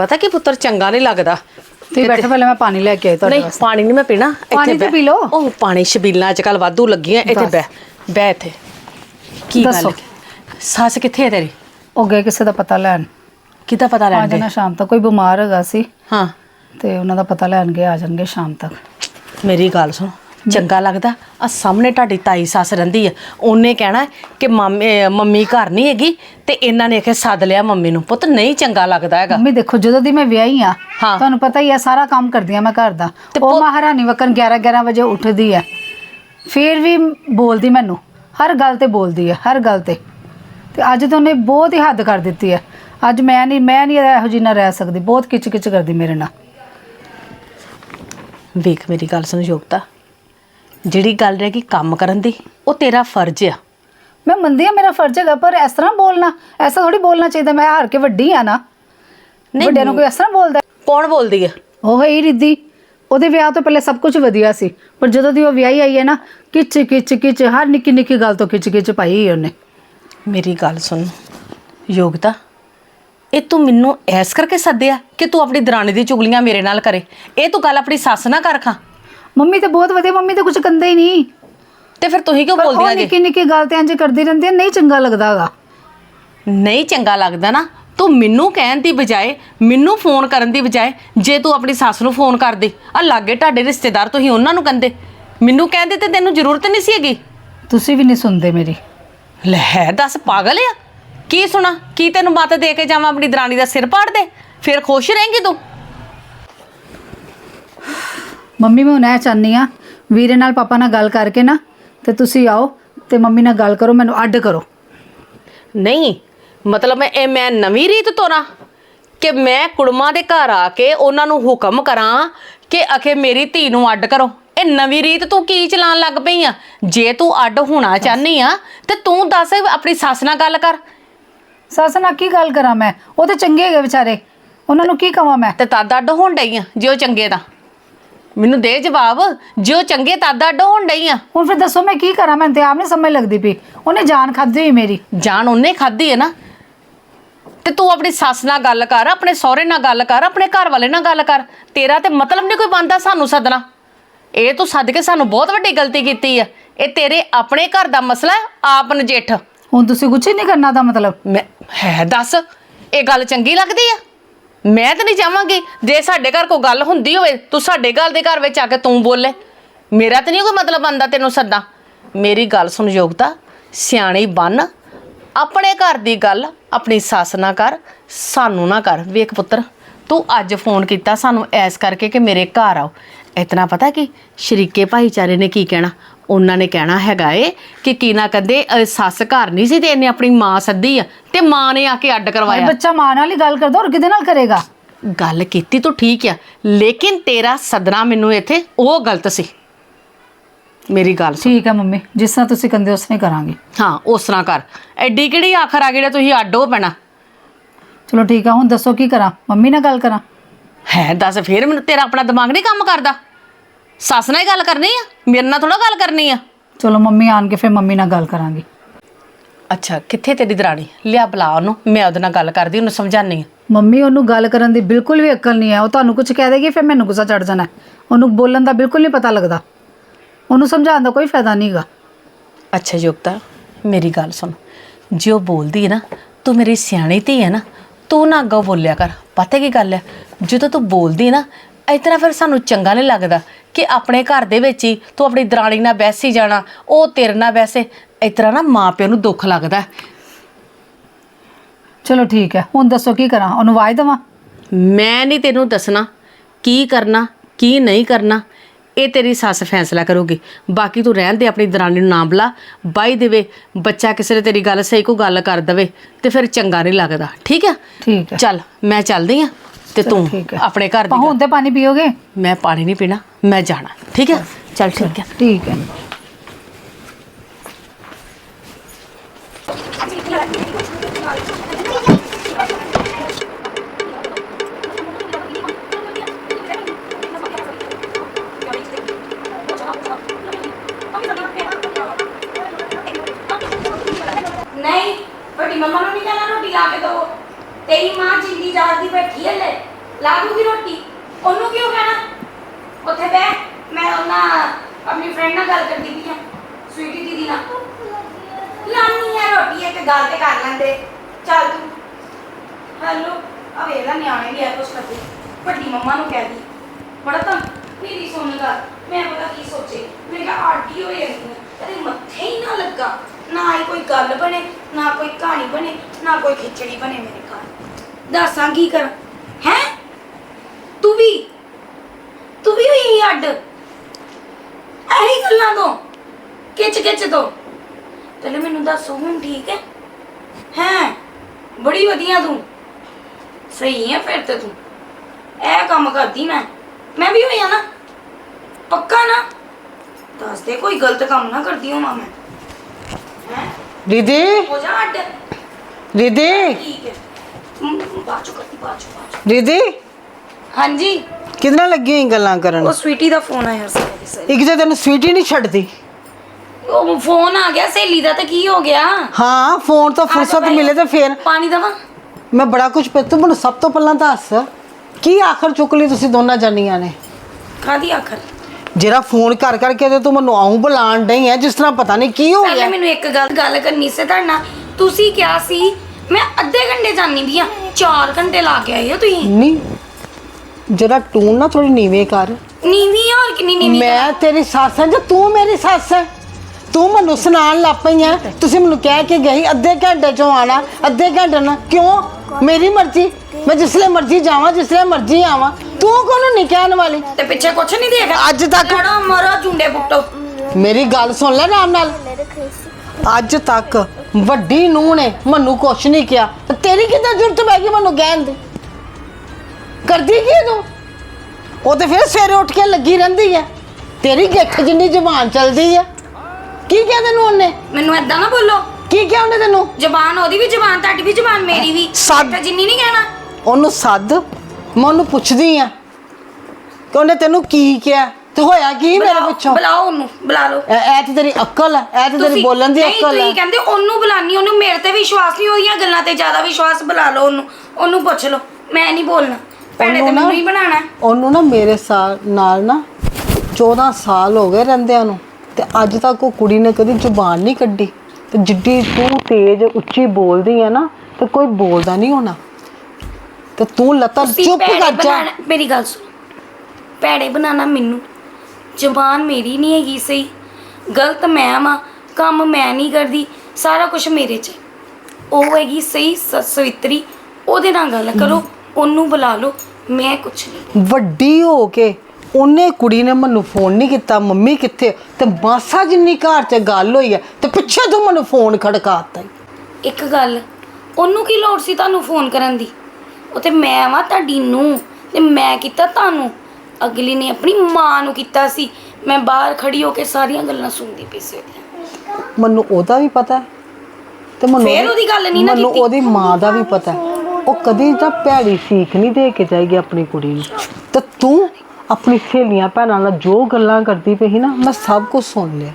ਪਤਾ ਕੀ ਪੁੱਤਰ ਚੰਗਾ ਨਹੀਂ ਲੱਗਦਾ। ਤੁਸੀਂ ਬੈਠੋ ਪਹਿਲੇ ਮੈਂ ਪਾਣੀ ਲੈ ਕੇ ਆਈ ਤੁਹਾਡੇ ਨਹੀਂ ਵਾਸਤੇ। ਪਾਣੀ ਨਹੀਂ ਮੈਂ ਪੀਣਾ। ਇੱਥੇ ਪਾਣੀ ਤੇ ਬਹਿ। ਪੀ ਲਓ। ਉਹ ਪਾਣੀ ਛਬੀਲਾਂ ਅੱਜ ਕੱਲ ਵਾਧੂ ਲੱਗੀਆਂ ਇੱਥੇ ਬਸ। ਬਹਿ। ਬਹਿ ਇੱਥੇ। ਕੀ ਗੱਲ ਦੱਸੋ। ਹੈ? ਸੱਸ ਕਿੱਥੇ ਹੈ ਤੇਰੀ? ਉਹ ਗਏ ਕਿਸੇ ਦਾ ਪਤਾ ਲੈਣ। ਕਿਤਾ ਪਤਾ ਆ ਲੈਣ ਗਏ? ਜਾਣਾ ਸ਼ਾਮ ਤੱਕ ਕੋਈ ਬਿਮਾਰ ਹੈਗਾ ਸੀ। ਹਾਂ। ਤੇ ਉਹਨਾਂ ਦਾ ਪਤਾ ਲੈਣ ਗਏ ਆ ਜਾਣਗੇ ਸ਼ਾਮ ਤੱਕ। ਮੇਰੀ ਗੱਲ ਸੁਣ। ਚੰਗਾ ਲੱਗਦਾ। ਆ ਸਾਹਮਣੇ ਤੁਹਾਡੀ ਤਾਈ ਸੱਸ ਰਹਿੰਦੀ ਆ। ਉਹਨੇ ਕਹਿਣਾ ਕਿ ਮਾਮੇ ਮੰਮੀ ਘਰ ਨਹੀਂ ਹੈਗੀ ਤੇ ਇਹਨਾਂ ਨੇ ਆਖਿਆ ਸੱਦ ਲਿਆ ਮੰਮੀ ਨੂੰ। ਪੁੱਤ ਨਹੀਂ ਚੰਗਾ ਲੱਗਦਾ ਹੈਗਾ। ਮੰਮੀ ਦੇਖੋ ਜਦੋਂ ਦੀ ਮੈਂ ਵਿਆਹੀ ਆ ਹਾਂ। ਤੁਹਾਨੂੰ ਪਤਾ ਹੀ ਆ ਸਾਰਾ ਕੰਮ ਕਰਦੀ ਆ ਮੈਂ ਘਰ ਦਾ। ਤੇ ਉਹ ਪੁੱਤ- ਮਹਾਰਾਣੀ ਵਕਨ 11 11 ਵਜੇ ਉੱਠਦੀ ਆ। ਫੇਰ ਵੀ ਬੋਲਦੀ ਮੈਨੂੰ। ਹਰ ਗੱਲ ਤੇ ਬੋਲਦੀ ਆ ਹਰ ਗੱਲ ਤੇ। ਤੇ ਅੱਜ ਤਾਂ ਉਹਨੇ ਬਹੁਤ ਹੀ ਹੱਦ ਕਰ ਦਿੱਤੀ ਆ। ਅੱਜ ਮੈਂ ਨਹੀਂ ਮੈਂ ਨਹੀਂ ਇਹੋ ਜਿਹੀ ਨਾਲ ਰਹਿ ਸਕਦੀ। ਬਹੁਤ ਕਿਚ ਕਿਚ ਕਰਦੀ ਮੇਰੇ ਨਾਲ। ਵੇਖ ਮੇਰੀ ਗੱਲ ਸੁਣ ਯੋਗਤਾ। ਜਿਹੜੀ ਗੱਲ ਰਹਿ ਗਈ ਕੰਮ ਕਰਨ ਦੀ ਉਹ ਤੇਰਾ ਫਰਜ਼ ਆ। ਮੈਂ ਮੰਨਦੀ ਆ ਮੇਰਾ ਫਰਜ਼ ਹੈਗਾ ਪਰ ਇਸ ਤਰ੍ਹਾਂ ਬੋਲਣਾ ਐਸਾ ਥੋੜੀ ਬੋਲਣਾ ਚਾਹੀਦਾ ਮੈਂ ਹਾਰ ਕੇ ਵੱਡੀ ਆ ਨਾ। ਨਹੀਂ। ਵੱਡਿਆਂ ਨੂੰ ਕੋਈ ਇਸ ਤਰ੍ਹਾਂ ਬੋਲਦਾ? ਕੌਣ ਬੋਲਦੀ ਆ? ਉਹ ਹੀ ਰਿੱਧੀ। ਉਹਦੇ ਵਿਆਹ ਤੋਂ ਪਹਿਲੇ ਸਭ ਕੁਝ ਵਧੀਆ ਸੀ ਪਰ ਜਦੋਂ ਦੀ ਉਹ ਵਿਆਹੀ ਆਈ ਹੈ ਨਾ ਕਿਚ ਕਿਚ ਕਿਚ ਹਰ ਨਿੱਕੀ ਨਿੱਕੀ ਗੱਲ ਤੋਂ ਕਿਚ ਕਿਚ ਪਾਈ ਉਹਨੇ। ਮੇਰੀ ਗੱਲ ਸੁਣ ਯੋਗਤਾ ਇਹ ਤੂੰ ਮੈਨੂੰ ਐਸ ਕਰਕੇ ਸੱਦਿਆ ਕਿ ਤੂੰ ਆਪਣੀ ਦਰਾਣੀ ਦੀ ਚੁਗਲੀਆਂ ਮੇਰੇ ਨਾਲ ਕਰੇ। ਇਹ ਤੂੰ ਗੱਲ ਆਪਣੀ ਸੱਸ ਨਾਲ ਕਰ ਖਾਂ। ਮੰਮੀ ਤੇ ਬਹੁਤ ਵਧੀਆ ਮੰਮੀ ਤੇ ਕੁਝ ਕੰਦੇ ਹੀ ਨਹੀਂ। ਤੇ ਫਿਰ ਤੁਸੀਂ ਕਿਉਂ ਪਰ ਉਹ ਬੋਲਦੀਆਂ ਜੀ ਨਿੱਕੀ ਨਿੱਕੀ ਗੱਲ ਤੇ ਇੰਜ ਕਰਦੀ ਰਹਿੰਦੀ ਨਹੀਂ ਚੰਗਾ ਲੱਗਦਾ ਹੈਗਾ। ਨਹੀਂ ਚੰਗਾ ਲੱਗਦਾ ਨਾ। ਤੂੰ ਮੈਨੂੰ ਕਹਿਣ ਦੀ ਬਜਾਏ ਮੈਨੂੰ ਫੋਨ ਕਰਨ ਦੀ ਬਜਾਏ ਜੇ ਤੂੰ ਆਪਣੀ ਸੱਸ ਨੂੰ ਫੋਨ ਕਰਦੀ ਆ ਲਾਗੇ ਤੁਹਾਡੇ ਰਿਸ਼ਤੇਦਾਰ ਤੁਸੀਂ ਉਹਨਾਂ ਨੂੰ ਕਹਿੰਦੇ। ਮੈਨੂੰ ਕਹਿੰਦੇ ਤੇ ਤੈਨੂੰ ਜ਼ਰੂਰਤ ਨਹੀਂ ਸੀ ਹੈਗੀ। ਤੁਸੀਂ ਵੀ ਨਹੀਂ ਸੁਣਦੇ ਮੇਰੀ। ਲੈ ਦੱਸ ਪਾਗਲ ਆ। ਕੀ ਸੁਣਾ? ਕੀ ਤੈਨੂੰ ਮੱਤ ਦੇ ਕੇ ਜਾਵਾਂ ਆਪਣੀ ਦਰਾਣੀ ਦਾ ਸਿਰ ਪਾੜ ਦੇ? ਫਿਰ ਖੁਸ਼ ਰਹੇਂਗੀ ਤੂੰ? ਮੰਮੀ ਮੈਂ ਹੁਣ ਇਹ ਚਾਹਨੀ ਆ ਵੀਰੇ ਨਾਲ ਪਾਪਾ ਨਾਲ ਗੱਲ ਕਰਕੇ ਨਾ ਤੇ ਤੁਸੀਂ ਆਓ ਤੇ ਮੰਮੀ ਨਾਲ ਗੱਲ ਕਰੋ ਮੈਨੂੰ ਅੱਡ ਕਰੋ। ਨਹੀਂ ਮਤਲਬ ਮੈਂ ਇਹ ਮੈਂ ਨਵੀਂ ਰੀਤ ਤੋਰਾਂ ਕਿ ਮੈਂ ਕੁੜਮਾਂ ਦੇ ਘਰ ਆ ਕੇ ਉਹਨਾਂ ਨੂੰ ਹੁਕਮ ਕਰਾਂ ਕਿ ਅਖੇ ਮੇਰੀ ਧੀ ਨੂੰ ਅੱਡ ਕਰੋ। ਇਹ ਨਵੀਂ ਰੀਤ ਤੂੰ ਕੀ ਚਲਾਉਣ ਲੱਗ ਪਈ ਆ? ਜੇ ਤੂੰ ਅੱਡ ਹੋਣਾ ਚਾਹਨੀ ਆ ਤੇ ਤੂੰ ਦੱਸ ਆਪਣੀ ਸੱਸ ਨਾਲ ਗੱਲ ਕਰ। ਸੱਸ ਨਾਲ ਕੀ ਗੱਲ ਕਰਾਂ ਮੈਂ? ਉਹ ਤੇ ਚੰਗੇ ਹੈਗੇ ਵਿਚਾਰੇ। ਉਹਨਾਂ ਨੂੰ ਕੀ ਕਵਾਂ ਮੈਂ? ਤੇ ਤਦ ਅੱਡ ਹੋਣ ਡਈ ਆ ਜੇ ਉਹ ਚੰਗੇ ਤਾਂ। ਮੈਨੂੰ ਦੇ ਜਵਾਬ ਜੇ ਉਹ ਚੰਗੇ ਤਦ ਅੱਡ ਹੋਣ ਡਈ ਆ। ਹੁਣ ਫਿਰ ਦੱਸੋ ਮੈਂ ਕੀ ਕਰਾਂ? ਮੈਨੂੰ ਤੇ ਆਪ ਨਹੀਂ ਸਮਝ ਲੱਗਦੀ ਪਈ। ਉਹਨੇ ਜਾਨ ਖਾਧੀ ਹੋਈ ਮੇਰੀ। ਜਾਨ ਉਹਨੇ ਖਾਧੀ ਹੈ ਨਾ। ਤੇ ਤੂੰ ਆਪਣੀ ਸੱਸ ਨਾਲ ਗੱਲ ਕਰ ਆਪਣੇ ਸਹੁਰੇ ਨਾਲ ਗੱਲ ਕਰ ਆਪਣੇ ਘਰ ਵਾਲੇ ਨਾਲ ਗੱਲ ਕਰ। ਤੇਰਾ ਤੇ ਮਤਲਬ ਨਹੀਂ ਕੋਈ ਬੰਦਾ ਸਾਨੂੰ ਸੱਦਣਾ। ਇਹ ਤੂੰ ਸੱਦ ਕੇ ਸਾਨੂੰ ਬਹੁਤ ਵੱਡੀ ਗਲਤੀ ਕੀਤੀ ਆ। ਇਹ ਤੇਰੇ ਆਪਣੇ ਘਰ ਦਾ ਮਸਲਾ ਹੈ, ਆਪ ਨਜਿੱਠ। ਹੁਣ ਤੁਸੀਂ ਕੁਝ ਨਹੀਂ ਕਰਨਾ ਦਾ ਮਤਲਬ। ਮੈਂ ਹੈ ਦੱਸ। ਇਹ ਗੱਲ ਚੰਗੀ ਲੱਗਦੀ ਆ? ਮੈਂ ਤਾਂ ਨਹੀਂ ਚਾਹਾਂਗੀ ਜੇ ਸਾਡੇ ਘਰ ਕੋਈ ਗੱਲ ਹੁੰਦੀ ਹੋਵੇ, ਤੂੰ ਸਾਡੇ ਘਰ ਦੇ ਘਰ ਵਿੱਚ ਆ ਕੇ ਤੂੰ ਬੋਲੇ। ਮੇਰਾ ਤਾਂ ਨਹੀਂ ਕੋਈ ਮਤਲਬ ਬੰਦਾ ਤੈਨੂੰ ਸੱਦਾ। ਮੇਰੀ ਗੱਲ ਸੁਣ ਯੋਗਤਾ, ਸਿਆਣੀ ਬਣ ਆਪਣੇ ਘਰ ਦੀ ਗੱਲ ਆਪਣੀ ਸੱਸ ਨਾ ਕਰ, ਸਾਨੂੰ ਨਾ ਕਰ। ਵੇਖ ਪੁੱਤਰ, ਤੂੰ ਅੱਜ ਫੋਨ ਕੀਤਾ ਸਾਨੂੰ ਐਸ ਕਰਕੇ ਕਿ ਮੇਰੇ ਘਰ ਆਓ। ਇਤਨਾ ਪਤਾ ਕਿ ਸ਼ਰੀਕੇ ਭਾਈਚਾਰੇ ਨੇ ਕੀ ਕਹਿਣਾ। ਉਹਨਾਂ ਨੇ ਕਹਿਣਾ ਹੈਗਾ ਏ ਕਿ ਕੀ ਨਾ ਕਹਿੰਦੇ ਅਹ, ਸੱਸ ਘਰ ਨਹੀਂ ਸੀ ਤੇ ਇਹਨੇ ਆਪਣੀ ਮਾਂ ਸੱਦੀ ਆ ਤੇ ਮਾਂ ਨੇ ਆ ਕੇ ਅੱਡ ਕਰਵਾਇਆ। ਬੱਚਾ ਮਾਂ ਨਾਲ ਹੀ ਗੱਲ ਕਰਦਾ ਔਰ ਕਿਹਦੇ ਨਾਲ ਕਰੇਗਾ? ਗੱਲ ਕੀਤੀ ਤੂੰ ਠੀਕ ਆ ਲੇਕਿਨ ਤੇਰਾ ਸਦਨਾ ਮੈਨੂੰ ਇੱਥੇ ਉਹ ਗਲਤ ਸੀ। ਮੇਰੀ ਗੱਲ ਸੁਣ। ਠੀਕ ਹੈ ਮੰਮੀ ਜਿਸ ਤਰ੍ਹਾਂ ਤੁਸੀਂ ਕਹਿੰਦੇ ਉਸ ਤਰ੍ਹਾਂ ਹੀ ਕਰਾਂਗੇ। ਹਾਂ ਉਸ ਤਰ੍ਹਾਂ ਕਰ। ਐਡੀ ਕਿਹੜੀ ਆਖਰ ਆ ਗਈ ਜਿਹੜਾ ਤੁਸੀਂ ਅੱਡ ਹੋ ਪੈਣਾ? ਚਲੋ ਠੀਕ ਹੈ ਹੁਣ ਦੱਸੋ ਕੀ ਕਰਾਂ? ਮੰਮੀ ਨਾਲ ਗੱਲ ਕਰਾਂ? ਹੈ ਦੱਸ ਫੇਰ ਮੈਨੂੰ ਤੇਰਾ ਆਪਣਾ ਦਿਮਾਗ ਨਹੀਂ ਕੰਮ ਕਰਦਾ? ਸੱਸ ਨਾਲ ਹੀ ਗੱਲ ਕਰਨੀ ਆ? ਮੇਰੇ ਨਾਲ ਥੋੜਾ ਗੱਲ ਕਰਨੀ ਆ? ਚਲੋ ਮੰਮੀ ਆਣ ਕੇ ਫਿਰ ਮੰਮੀ ਨਾਲ ਗੱਲ ਕਰਾਂਗੇ। ਅੱਛਾ ਕਿੱਥੇ ਤੇਰੀ ਦਰਾਣੀ? ਲਿਆ ਬੁਲਾ ਉਹਨੂੰ ਮੈਂ ਉਹਦੇ ਨਾਲ ਗੱਲ ਕਰਦੀ ਉਹਨੂੰ ਸਮਝਾਨੀ ਆ ਮੰਮੀ ਉਹਨੂੰ ਗੱਲ ਕਰਨ ਦੀ ਬਿਲਕੁਲ ਵੀ ਅਕਲ ਨਹੀਂ ਹੈ ਉਹ ਤੁਹਾਨੂੰ ਕੁਝ ਕਹਿ ਦੇਗੀ ਫਿਰ ਮੈਨੂੰ ਗੁੱਸਾ ਚੜ ਜਾਣਾ। ਹੈ। ਉਹਨੂੰ ਬੋਲਣ ਦਾ ਬਿਲਕੁਲ ਨਹੀਂ ਪਤਾ ਲੱਗਦਾ। ਉਹਨੂੰ ਸਮਝਾਉਣ ਦਾ ਕੋਈ ਫਾਇਦਾ ਨਹੀਂਗਾ ਅੱਛਾ ਯੁਕਤਾ ਮੇਰੀ ਗੱਲ ਸੁਣ। ਜੇ ਉਹ ਬੋਲਦੀ ਹੈ ਨਾ ਤੂੰ ਮੇਰੀ ਸਿਆਣੀ ਧੀ ਹੈ ਨਾ ਤੂੰ ਨਾ ਅੱਗੋਂ ਬੋਲਿਆ ਕਰ। ਪਤਾ ਕੀ ਗੱਲ ਹੈ? ਜਦੋਂ ਤੂੰ ਬੋਲਦੀ ਹੈ ਨਾ ਇਸ ਤਰ੍ਹਾਂ ਫਿਰ ਸਾਨੂੰ ਚੰਗਾ ਨਹੀਂ ਲੱਗਦਾ। ਕਿ ਆਪਣੇ ਘਰ ਦੇ ਵਿੱਚ ਹੀ ਤੂੰ ਆਪਣੀ ਦਰਾਣੀ ਨਾਲ ਬੈਸੀ ਜਾਣਾ ਉਹ ਤੇਰੇ ਨਾਲ ਇਸ ਤਰ੍ਹਾਂ ਨਾ ਮਾਂ ਪਿਓ ਨੂੰ ਦੁੱਖ ਲੱਗਦਾ ਚਲੋ ਠੀਕ ਹੈ ਹੁਣ ਦੱਸੋ ਕੀ ਕਰਾਂ? ਉਹਨੂੰ ਆਵਾਜ਼ ਦੇਵਾਂ? ਮੈਂ ਨਹੀਂ ਤੈਨੂੰ ਦੱਸਣਾ ਕੀ ਕਰਨਾ ਕੀ ਨਹੀਂ ਕਰਨਾ। ਇਹ ਤੇਰੀ ਸੱਸ ਫੈਸਲਾ ਕਰੂਗੀ। ਬਾਕੀ ਤੂੰ ਰਹਿਣ ਦੇ ਆਪਣੀ ਦਰਾਣੀ ਨੂੰ ਨਾ ਬੁਲਾ। ਬਾਈ ਦੇਵੇ ਬੱਚਾ ਕਿਸੇ ਨੇ ਤੇਰੀ ਗੱਲ ਸਹੀ ਕੋ ਗੱਲ ਕਰ ਦਵੇ ਤੇ ਫਿਰ ਚੰਗਾ ਨਹੀਂ ਲੱਗਦਾ। ਠੀਕ ਹੈ? ਠੀਕ ਹੈ। ਚੱਲ ਮੈਂ ਚੱਲਦੀ ਆ ਤੇ ਤੂੰ ਠੀਕ ਹੈ। ਆਪਣੇ ਘਰ ਦੀ ਹੁਣ ਤੇ ਪਾਣੀ ਪੀਓਗੇ? ਮੈਂ ਪਾਣੀ ਨਹੀਂ ਪੀਣਾ ਮੈਂ ਜਾਣਾ। ਠੀਕ ਹੈ? ਚੱਲ ਠੀਕ ਹੈ। ਠੀਕ ਹੈ। ਲਾ ਰੋਟੀ? ਉਹਨੂੰ ਕਿਉਂ ਕਹਿਣਾ? ਉੱਥੇ ਬਹਿ, ਮੈਂ ਉਹਨਾਂ ਆਪਣੀ ਫਰੈਂਡ ਨਾਲ ਗੱਲ ਕਰਦੀ ਪਈ ਆ ਸਵੀਟੀ ਦੀਦੀ ਨਾਲ। ਲਾਨੀ ਆ ਰੋਟੀ, ਇੱਕ ਗੱਲ ਤੇ ਕਰ ਲੈਂਦੇ। ਚੱਲ ਤੂੰ। ਹੈਲੋ ਆ ਵੇਲਾ ਨਿਆਣੇ ਵੀ ਆ ਕੁਛ ਕਰਦੇ। ਵੱਡੀ ਮੰਮਾ ਨੂੰ ਕਹਿ ਦੀ। ਬੜਾ ਤਾਂ ਮੇਰੀ ਸੁਣ ਗੱਲ। ਮੈਂ ਪਤਾ ਕੀ ਸੋਚੇ? ਮੈਂ ਕਿਹਾ ਆਡੀ ਹੋਏ ਜਾਂਦੀ ਕਦੇ ਮੱਥੇ ਹੀ ਨਾ ਲੱਗਾ। ਨਾ ਹੀ ਕੋਈ ਗੱਲ ਬਣੇ, ਨਾ ਕੋਈ ਕਹਾਣੀ ਬਣੇ, ਨਾ ਕੋਈ ਖਿਚੜੀ ਬਣੇ ਮੇਰੇ ਘਰ। ਦੱਸਾਂ ਕੀ ਕਰਾਂ ਹੈ ਤੂੰ ਵੀ ਹੋਈ ਅੱਡ। ਇਹੀ ਗੱਲਾਂ ਤੋਂ। ਕਿਚ ਕਿਚ ਤੋਂ। ਪਹਿਲੇ ਮੈਨੂੰ ਦੱਸੋ ਹੁਣ ਠੀਕ ਹੈ? ਹੈ? ਬੜੀ ਵਧੀਆ ਤੂੰ। ਸਹੀ ਹੈ ਫਿਰ ਤੇ ਤੂੰ। ਇਹ ਕੰਮ ਕਰਦੀ ਮੈਂ। ਮੈਂ ਵੀ ਹੋਇਆ ਨਾ। ਪੱਕਾ ਨਾ? ਦੱਸ ਦੇ ਕੋਈ ਗਲਤ ਕੰਮ ਨਾ ਕਰਦੀ ਹਾਂ ਮੈਂ। ਹੈ? ਦੀਦੀ? ਹੋ ਜਾ ਅੱਡ। ਦੀਦੀ? ਠੀਕ ਹੈ। ਹਮ, ਬਾਅਦ ਚੋਂ ਕਰਦੀ ਬਾਅਦ ਚੋਂ ਬਾਅਦ ਚੋਂ। ਦੀਦੀ? ਹਾਂਜੀ। ਕਿੰਨਾ ਲੱਗੀ ਹੋਈ ਗੱਲਾਂ ਕਰਨ? ਉਹ ਸਵੀਟੀ ਦਾ ਫੋਨ ਆਇਆ ਸੀ ਇੱਕ ਜੇ ਤੈਨੂੰ ਸਵੀਟੀ ਨਹੀਂ ਛੱਡਦੀ। ਉਹ ਫੋਨ ਆ ਗਿਆ ਸਹੇਲੀ ਦਾ ਤਾਂ ਕੀ ਹੋ ਗਿਆ? ਹਾਂ ਫੋਨ ਤੋਂ ਫੁਰਸਤ ਮਿਲੇ ਤੇ ਫੇਰ ਪਾਣੀ ਦਵਾ? ਮੈਂ ਬੜਾ ਕੁਝ ਪੁੱਛ ਤੂੰ ਮੈਨੂੰ ਸਭ ਤੋਂ ਪਹਿਲਾਂ ਦੱਸ ਕੀ ਆਖਰ ਚੁੱਕ ਲਈ ਤੁਸੀਂ ਦੋਨਾਂ ਜਾਨੀਆਂ ਨੇ? ਕਾਦੀ ਆਖਰ? ਜਿਹੜਾ ਫੋਨ ਕਰ ਕਰਕੇ ਤੇ ਤੂੰ ਮੈਨੂੰ ਆਉਂ ਬੁਲਾਣ ਡਈ ਹੈ ਜਿਸ ਤਰ੍ਹਾਂ ਪਤਾ ਨਹੀਂ ਕੀ ਹੋ ਪਹਿਲੇ ਗਿਆ। ਮੈਨੂੰ ਇੱਕ ਗੱਲ ਗੱਲ ਕਰਨੀ ਸੀ ਤੁਹਾਡੇ ਨਾਲ। ਤੁਸੀਂ ਕਿਹਾ ਸੀ ਮੈਂ ਅੱਧੇ ਘੰਟੇ ਜਾਣੀ ਵੀ ਆ 4 ਘੰਟੇ ਲਾ ਕੇ ਆਏ ਹੋ ਤੁਸੀਂ। ਨਹੀਂ ਜਿਹੜਾ ਟੂਨ ਨਾ ਥੋੜੀ ਨੀਵੇਂ ਕਰ। ਨੀਵੀਂ ਔਰ ਕਿੰਨੀ ਨੀਵੀਂ ਮੈਂ ਤੇਰੀ ਸੱਸ ਹਾਂ ਜਾਂ ਤੂੰ ਮੇਰੀ ਸੱਸ ਹੈ ਤੂੰ ਮੈਨੂੰ ਸੁਣਾਉਣ ਲੱਗ ਪਈ ਹੈ ਤੁਸੀਂ ਮੈਨੂੰ ਕਹਿ ਕੇ ਗਈ ਅੱਧੇ ਘੰਟੇ ਚੋਂ ਆਣਾ ਅੱਧੇ ਘੰਟੇ ਨਾਲ ਕਿਉਂ? ਮੇਰੀ ਮਰਜ਼ੀ। ਮੈਂ ਜਿਸਲੇ ਮਰਜ਼ੀ ਜਾਵਾਂ ਜਿਸਲੇ ਮਰਜ਼ੀ ਆਵਾਂ। ਤੂੰ ਕੋਨੂੰ ਨਹੀਂ ਕਹਿਣ ਵਾਲੀ? ਤੇ ਪਿੱਛੇ ਕੁਛ ਨਹੀਂ ਦੇਖਦਾ ਅੱਜ ਤੱਕ- ਲੜੋ ਮਰੋ ਝੁੰਡੇ ਪੁੱਟੋ। ਮੇਰੀ ਗੱਲ ਸੁਣ ਲੈ ਆਰਾਮ ਨਾਲ। ਅੱਜ ਤੱਕ ਵੱਡੀ ਨੂੰਹ ਨੇ ਮੈਨੂੰ ਕੁਛ ਨਹੀਂ ਕਿਹਾ। ਤੇ ਤੇਰੀ ਕਿੱਦਾਂ ਜ਼ਰੂਰਤ ਪੈ ਗਈ ਮੈਨੂੰ ਕਹਿਣ ਦੀ? ਕਰਦੀ ਕੀ ਹੈ ਤੂੰ? ਉਹ ਤੇ ਫਿਰ ਸਵੇਰੇ ਉੱਠ ਕੇ ਲੱਗੀ ਰਹਿੰਦੀ ਹੈ ਤੇਰੀ ਗਿੱਠ ਜਿੰਨੀ ਜ਼ੁਬਾਨ ਚੱਲਦੀ ਹੈ ਕੀ ਕਿਹਾ ਤੈਨੂੰ ਉਹਨੇ? ਮੈਨੂੰ ਏਦਾਂ ਨਾ ਬੋਲੋ। ਕੀ ਕਿਹਾ ਉਹਨੇ ਤੈਨੂੰ? ਜ਼ਬਾਨ ਉਹਦੀ ਵੀ ਜ਼ਬਾਨ ਤੁਹਾਡੀ ਵੀ ਜ਼ਬਾਨ ਮੇਰੀ ਵੀ। ਸੱਦ। ਤੇ ਜਿੰਨੀ ਨਹੀਂ ਕਹਿਣਾ। ਉਹਨੂੰ ਸੱਦ। ਮੈਂ ਉਹਨੂੰ ਪੁੱਛਦੀ ਆ ਕਿ ਉਹਨੇ ਤੈਨੂੰ ਕੀ ਕਿਹਾ? ਤੇ ਹੋਇਆ ਕੀ ਮੇਰੇ ਬੁਲਾਓ- ਪਿੱਛੋਂ? ਬੁਲਾਓ ਉਹਨੂੰ ਬੁਲਾ ਲਓ। ਇਹ ਤੇ ਤੇਰੀ ਅਕਲ ਹੈ ਇਹ ਤੇ ਤੇਰੀ ਤੁਸੀਂ- ਬੋਲਣ ਦੀ ਨਹੀਂ, ਅਕਲ ਹੈ ਤੁਸੀਂ ਕਹਿੰਦੇ ਉਹਨੂੰ ਬੁਲਾਨੀ ਉਹਨੂੰ ਮੇਰੇ ਤੇ ਵਿਸ਼ਵਾਸ ਨਹੀਂ ਉਹਦੀਆਂ ਗੱਲਾਂ ਤੇ ਜ਼ਿਆਦਾ ਵਿਸ਼ਵਾਸ ਬੁਲਾ ਲਓ ਉਹਨੂੰ। ਉਹਨੂੰ ਪੁੱਛ ਲਓ ਮੈਂ ਨਹੀਂ ਬੋਲਣਾ। ਭੈਣੇ ਤੇ ਉਹਨੂੰ ਨਾ- ਹੀ ਬਣਾਣਾ। ਉਹਨੂੰ ਨਾ ਮੇਰੇ ਸਾਲ ਨਾਲ ਨਾ 14 ਸਾਲ ਹੋ ਗਏ ਰਹਿੰਦਿਆਂ ਨੂੰ ਤੇ ਅੱਜ ਤੱਕ ਉਹ ਕੁੜੀ ਨੇ ਕਦੀ ਜ਼ੁਬਾਨ ਨਹੀਂ ਕੱਢੀ ਤੇ ਜਿੱਡੀ ਤੂੰ ਤੇਜ਼ ਉੱਚੀ ਬੋਲਦੀ ਹੈ ਨਾ ਤੇ ਕੋਈ ਬੋਲਦਾ ਨਹੀਂ ਹੋਣਾ। ਤੇ ਤੂੰ ਲੱਤਾਂ ਤੁਸੀਂ ਚੁੱਪ ਭੈੜੇ ਕਰ ਜਾ। ਬਣਾਉਣਾ- ਮੇਰੀ ਗੱਲ ਸੁਣ। ਪੈੜੇ ਬਣਾਣਾ ਮੈਨੂੰ। ਜ਼ਬਾਨ ਮੇਰੀ ਨਹੀਂ ਹੈਗੀ ਸਹੀ। ਗਲਤ ਮੈਂ ਵਾਂ ਕੰਮ ਮੈਂ ਨਹੀਂ ਕਰਦੀ ਸਾਰਾ ਕੁਝ ਮੇਰੇ 'ਚ। ਹੈ। ਉਹ ਹੈਗੀ ਸਹੀ ਸ- ਸਵਿਤਰੀ ਉਹਦੇ ਨਾਲ ਗੱਲ ਕਰੋ। ਉਹਨੂੰ ਬੁਲਾ ਲਓ ਮੈਂ ਕੁਛ ਨਹੀਂ। ਵੱਡੀ ਹੋ ਕੇ ਉਹਨੇ ਕੁੜੀ ਨੇ ਮੈਨੂੰ ਫੋਨ ਨਹੀਂ ਕੀਤਾ ਮੰਮੀ ਕਿੱਥੇ ਤੇ ਮਾਸਾ ਜਿੰਨੀ ਘਰ 'ਚ ਗੱਲ ਹੋਈ ਹੈ ਤੇ ਪਿੱਛੇ ਤੂੰ ਮੈਨੂੰ ਫੋਨ ਖੜਕਾਤਾ ਈ। ਇੱਕ ਗੱਲ ਉਹਨੂੰ ਕੀ ਲੋੜ ਸੀ ਤੁਹਾਨੂੰ ਫੋਨ ਕਰਨ ਦੀ? ਉਹ ਤੇ ਮੈਂ ਵਾਂ ਤੁਹਾਡੀ ਨੂੰ ਤੇ ਮੈਂ ਕੀਤਾ ਤੁਹਾਨੂੰ। ਅਗਲੀ ਨੇ ਆਪਣੀ ਮਾਂ ਨੂੰ ਕੀਤਾ ਸੀ। ਮੈਂ ਬਾਹਰ ਖੜੀ ਹੋ ਕੇ ਸਾਰੀਆਂ ਗੱਲਾਂ ਸੁਣਦੀ ਪਈ ਸੀ ਉਹਦੀਆਂ। ਮੈਨੂੰ ਉਹਦਾ ਵੀ ਪਤਾ ਹੈ ਤੇ ਮੈਨੂੰ ਫੇਰ ਉਹਦੀ ਗੱਲ ਨਹੀਂ ਨਾ ਮੈਨੂੰ ਕੀਤੀ। ਉਹਦੀ ਮਾਂ ਦਾ ਵੀ ਪਤਾ ਹੈ। ਉਹ ਕਦੀ ਤਾਂ ਭੈੜੀ ਸੀਖ ਨਹੀਂ ਦੇ ਕੇ ਜਾਏਗੀ ਆਪਣੀ ਕੁੜੀ ਨੂੰ। ਤੇ ਤੂੰ ਆਪਣੀ ਸਹੇਲੀਆਂ ਭੈਣਾਂ ਨਾਲ ਜੋ ਗੱਲਾਂ ਕਰਦੀ ਪਈ ਸੀ ਨਾ ਮੈਂ ਸਭ ਕੁਝ ਸੁਣ ਲਿਆ।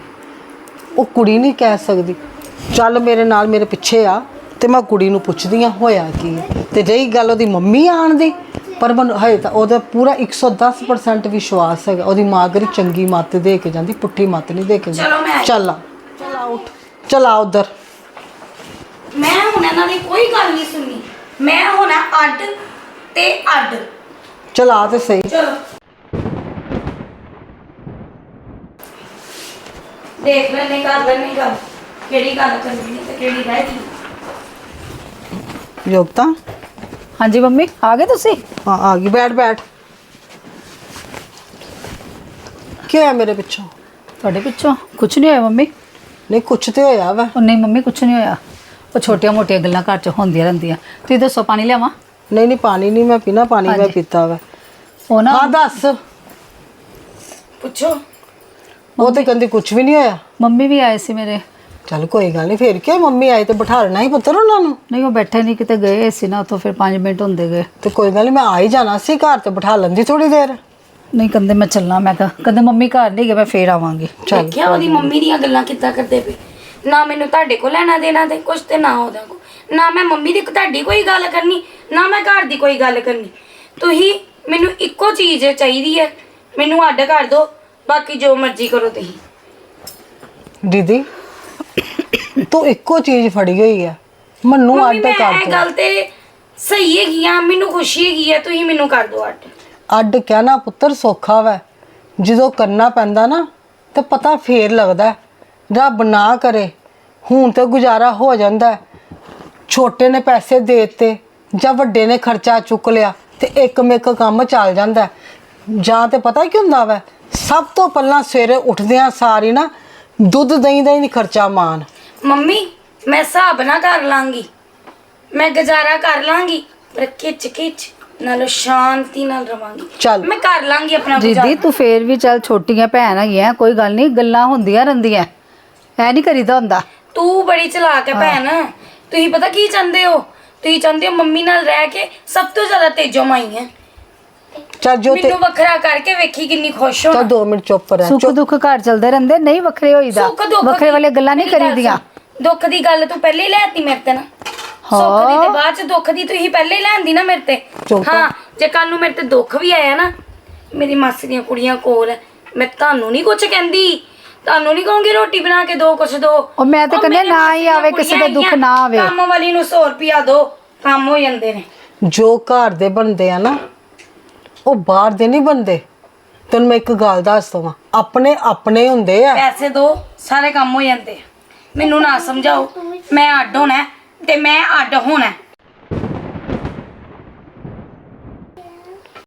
ਉਹ ਕੁੜੀ ਨਹੀਂ ਕਹਿ ਸਕਦੀ ਚੱਲ ਮੇਰੇ ਨਾਲ ਮੇਰੇ ਪਿੱਛੇ ਆ ਤੇ ਮੈਂ ਕੁੜੀ ਨੂੰ ਪੁੱਛਦੀ ਆ ਹੋਇਆ ਕੀ ਹੈ? ਤੇ ਰਹੀ ਗੱਲ ਉਹਦੀ ਮੰਮੀ ਆਣ ਦੀ ਪਰ ਮੈਨੂੰ ਹਜੇ ਤਾਂ ਉਹਦਾ ਪੂਰਾ 110% ਵਿਸ਼ਵਾਸ ਹੈਗਾ। ਉਹਦੀ ਮਾਂ ਕਰੀ ਚੰਗੀ ਮੱਤ ਦੇ ਕੇ ਜਾਂਦੀ ਪੁੱਠੀ ਮੱਤ ਨਹੀਂ ਦੇ ਕੇ ਜਾਂਦੀ। ਚਲੋ। ਚੱਲ ਆ। ਚੱਲ ਆ ਉੱਠ। ਚੱਲ ਉਧਰ। ਮੈਂ ਹੁਣ ਇਹਨਾਂ ਦੀ ਕੋਈ ਗੱਲ ਨਹੀਂ ਸੁਣਨੀ ਮੈਂ ਹੁਣ ਅੱਡ ਤੇ ਅੱਡ। ਚੱਲ ਆ ਤੇ ਸਹੀ। ਚਲੋ। ਦੇਖ ਲੈਣੇ ਕਰ ਲੈਣੇ ਗੱਲ। ਕਿਹੜੀ ਗੱਲ ਕਰਨੀ ਹੈ ਤੇ ਕਿਹੜੀ ਰਹਿ ਗਈ। ਯੋਗਤਾ? ਹਾਂਜੀ ਮੰਮੀ ਆ ਗਏ ਤੁਸੀਂ? ਹਾਂ ਆ ਗਈ। ਬੈਠ ਬੈਠ। ਕੀ ਹੋਇਆ ਮੇਰੇ ਪਿੱਛੋਂ? ਤੁਹਾਡੇ ਪਿੱਛੋਂ? ਕੁਝ ਨਹੀਂ ਹੋਇਆ ਮੰਮੀ। ਨਹੀਂ ਕੁਛ ਤੇ ਹੋਇਆ ਵਾ। ਉਹ ਨਹੀਂ ਮੰਮੀ ਕੁਝ ਨਹੀਂ ਹੋਇਆ। ਉਹ ਛੋਟੀਆਂ ਮੋਟੀਆਂ ਗੱਲਾਂ ਘਰ 'ਚ ਹੁੰਦੀਆਂ ਰਹਿੰਦੀਆਂ। ਤੁਸੀਂ ਦੱਸੋ ਪਾਣੀ ਲਿਆਵਾਂ? ਨਹੀਂ ਨਹੀਂ ਪਾਣੀ ਨਹੀਂ ਮੈਂ ਪੀਣਾ ਪਾਣੀ ਮੈਂ ਹਾਂਜੀ। ਪੀਤਾ ਵਾ। ਉਹ ਨਾ ਹਾਂ ਦੱਸ। ਪੁੱਛੋ। ਉਹ ਤੇ ਕਹਿੰਦੀ ਕੁਛ ਵੀ ਨਹੀਂ ਹੋਇਆ। ਮੰਮੀ ਵੀ ਆਏ ਸੀ ਮੇਰੇ। ਚੱਲ ਕੋਈ ਗੱਲ ਨਹੀਂ ਫੇਰ ਕੀ ਮੰਮੀ ਆਈ ਤੇ ਬਿਠਾ ਲੈਣਾ ਹੀ ਪੁੱਤਰ ਉਹਨਾਂ ਨੂੰ? ਨਹੀਂ ਉਹ ਬੈਠੇ ਨਹੀਂ ਕਿਤੇ ਗਏ ਸੀ ਨਾ ਉੱਥੋਂ ਫਿਰ 5 ਮਿੰਟ ਹੁੰਦੇ ਗਏ। ਤੇ ਕੋਈ ਗੱਲ ਨਹੀਂ ਮੈਂ ਆ ਹੀ ਜਾਣਾ ਸੀ ਘਰ ਤੇ ਬਿਠਾ ਲੈਂਦੀ ਥੋੜੀ ਦੇਰ। ਨਹੀਂ ਕਹਿੰਦੇ ਮੈਂ ਚੱਲਣਾ ਮੈਂ ਕਿਹਾ ਕਹਿੰਦੇ ਮੰਮੀ ਘਰ ਨਹੀਂ ਗਏ ਮੈਂ ਫੇਰ ਆਵਾਂਗੀ। ਚੱਲ। ਦੇਖਿਆ ਉਹਦੀ ਮੰਮੀ ਦੀਆਂ ਗੱਲਾਂ ਕਿੱਦਾਂ ਕਰਦੇ ਪਏ? ਨਾ ਮੈਨੂੰ ਤੁਹਾਡੇ ਕੋਲ ਲੈਣਾ ਦੇਣਾ ਤੇ ਕੁਛ ਤੇ ਨਾ ਉਹਦਾ ਕੋ ਨਾ ਮੈਂ ਮੰਮੀ ਦੀ ਤੁਹਾਡੀ ਕੋਈ ਗੱਲ ਕਰਨੀ ਨਾ ਮੈਂ ਘਰ ਦੀ ਕੋਈ ਗੱਲ ਕਰਨੀ। ਤੁਸੀਂ ਮੈਨੂੰ ਇੱਕੋ ਚੀਜ਼ ਚਾਹੀਦੀ ਹੈ ਮੈਨੂੰ ਅੱਡ ਕਰ ਦਿਓ ਬਾਕੀ ਜੋ ਮਰਜ਼ੀ ਕਰੋ ਤੁਸੀਂ। ਦੀਦੀ ਤੂੰ ਇੱਕੋ ਚੀਜ਼ ਫੜੀ ਹੋਈ ਹੈ ਮੈਨੂੰ ਮੰਮੀ ਅੱਡ ਮੈਂ ਕਰ ਇਹ ਦੋ ਗੱਲ ਤੇ ਸਹੀ ਹੈਗੀ ਆ ਮੈਨੂੰ ਖੁਸ਼ੀ ਹੈਗੀ ਆ ਤੁਸੀਂ ਮੈਨੂੰ ਕਰ ਦਿਓ ਅੱਡ। ਅੱਡ ਕਹਿਣਾ ਪੁੱਤਰ ਸੌਖਾ ਵੈ ਜਦੋਂ ਕਰਨਾ ਪੈਂਦਾ ਨਾ ਤੇ ਪਤਾ ਫੇਰ ਲੱਗਦਾ ਹੈ। ਰੱਬ ਨਾ ਕਰੇ। ਹੁਣ ਤੇ ਗੁਜ਼ਾਰਾ ਹੋ ਜਾਂਦਾ ਹੈ। ਛੋਟੇ ਨੇ ਪੈਸੇ ਦੇ ਦਿੱਤੇ ਜਾਂ ਵੱਡੇ ਨੇ ਖਰਚਾ ਚੁੱਕ ਲਿਆ ਤੇ ਇੱਕ ਮੇਕ ਕੰਮ ਚੱਲ ਜਾਂਦਾ ਹੈ। ਜਾਂ ਤੇ ਪਤਾ ਕੀ ਹੁੰਦਾ ਵੈ? ਸਭ ਤੋਂ ਪਹਿਲਾਂ ਸਵੇਰੇ ਉੱਠਦਿਆਂ ਸਾਰੀ ਨਾ ਦੁੱਧ ਦਹੀਂ ਦਾ ਹੀ ਨਹੀਂ ਖਰਚਾ ਮਾਨ। ਮੰਮੀ ਮੈਂ ਹਿਸਾਬ ਨਾ ਕਰ ਲਾਂਗੀ। ਮੈਂ ਗੁਜ਼ਾਰਾ ਕਰ ਲਾਂਗੀ ਪਰ ਖਿੱਚ ਖਿੱਚ ਨਾਲ ਸ਼ਾਂਤੀ ਨਾਲ ਰਵਾਂਗੀ। ਚੱਲ। ਮੈਂ ਕਰ ਲਾਂਗੀ ਆਪਣਾ ਦੀਦੀ ਗੁਜ਼ਾਰਾ। ਤੂੰ ਫੇਰ ਵੀ ਚੱਲ ਛੋਟੀਆਂ ਭੈਣ ਹੈਗੀਆਂ ਕੋਈ ਗੱਲ ਨਹੀਂ ਗੱਲਾਂ ਹੁੰਦੀਆਂ ਰਹਿੰਦੀਆਂ। ਐ ਨਹੀਂ ਕਰੀਦਾ ਹੁੰਦਾ। ਤੂੰ ਬੜੀ ਚਲਾਕ ਹੈ ਭੈਣ। ਤੁਸੀਂ ਪਤਾ ਕੀ ਚਾਹੁੰਦੇ ਹੋ? ਤੁਸੀਂ ਚਾਹੁੰਦੇ ਹੋ ਮੰਮੀ ਨਾਲ ਰਹਿ ਕੇ ਸਭ ਤੋਂ ਜ਼ਿਆਦਾ ਤੇਜੋ ਮਾਈ ਹੈ। ਚੱਲ ਜੋ ਤੇ ਮੈਨੂੰ ਵੱਖਰਾ ਕਰਕੇ ਵੇਖੀ ਕਿੰਨੀ ਖੁਸ਼ ਹੋਣਾ। ਚੱਲ 2 ਮਿੰਟ ਚੁੱਪ ਰਹਿ ਸੁੱਖ ਦੁੱਖ ਘਰ ਚੱਲਦੇ ਰਹਿੰਦੇ ਨਹੀਂ ਵੱਖਰੇ ਹੋਈਦਾ। ਸੁੱਖ ਦੁੱਖ ਵੱਖਰੇ ਦੀ- ਵਾਲੇ ਗੱਲਾਂ ਨਹੀਂ ਮੇਰੀ ਗੱਲ ਕਰੀਦੀਆਂ। ਸੁਣ, ਦੁੱਖ ਦੀ ਗੱਲ ਤੂੰ ਪਹਿਲੇ ਹੀ ਲੈਤੀ ਮੇਰੇ ਤੇ ਨਾ। ਸੁੱਖ ਦੀ ਤੇ ਬਾਅਦ ਚ ਦੁੱਖ ਦੀ ਤੁਸੀਂ ਪਹਿਲੇ ਹੀ ਲੈਂਦੀ ਨਾ ਮੇਰੇ ਤੇ। ਚੁੱਪ। ਹਾਂ ਜੇ ਕੱਲ ਨੂੰ ਮੇਰੇ ਤੇ ਦੁੱਖ ਵੀ ਆਇਆ ਨਾ ਮੇਰੀ ਮਾਸੀ ਦੀਆਂ ਕੁੜੀਆਂ ਕੋਲ ਹੈ, ਮੈਂ ਤੁਹਾਨੂੰ ਨਹੀਂ ਕੁਝ ਕਹਿੰਦੀ। ਤੁਹਾਨੂੰ ਨਹੀਂ ਕਹੂੰਗੀ ਰੋਟੀ ਬਣਾ ਕੇ ਦੋ ਕੁਛ ਦੋ ਉਹ ਮੈਂ ਤਾਂ ਕਹਿੰਦੀ ਮੇਰੀ ਨਾ ਹੀ ਆਵੇ, ਕਿਸੇ ਦਾ ਦੁੱਖ ਨਾ ਆਵੇ। ਕੰਮ ਵਾਲੀ ਨੂੰ 100 ਰੁਪਿਆ ਦੋ ਕੰਮ ਹੋ ਜਾਂਦੇ ਨੇ ਜੋ ਘਰ ਦੇ ਬਣਦੇ ਆ ਨਾ ਉਹ ਬਾਹਰ ਦੇ ਨਹੀਂ ਬਣਦੇ ਤੈਨੂੰ ਮੈਂ ਇੱਕ ਗੱਲ ਦੱਸ ਦਵਾਂ ਆਪਣੇ ਆਪਣੇ ਹੁੰਦੇ ਆ ਪੈਸੇ ਦੋ ਸਾਰੇ ਕੰਮ ਹੋ ਜਾਂਦੇ ਆ। ਮੈਨੂੰ ਨਾ ਸਮਝਾਓ ਮੈਂ ਅੱਡ ਹੋਣਾ ਹੈ ਤੇ ਮੈਂ ਅੱਡ ਹੋਣਾ ਹੈ।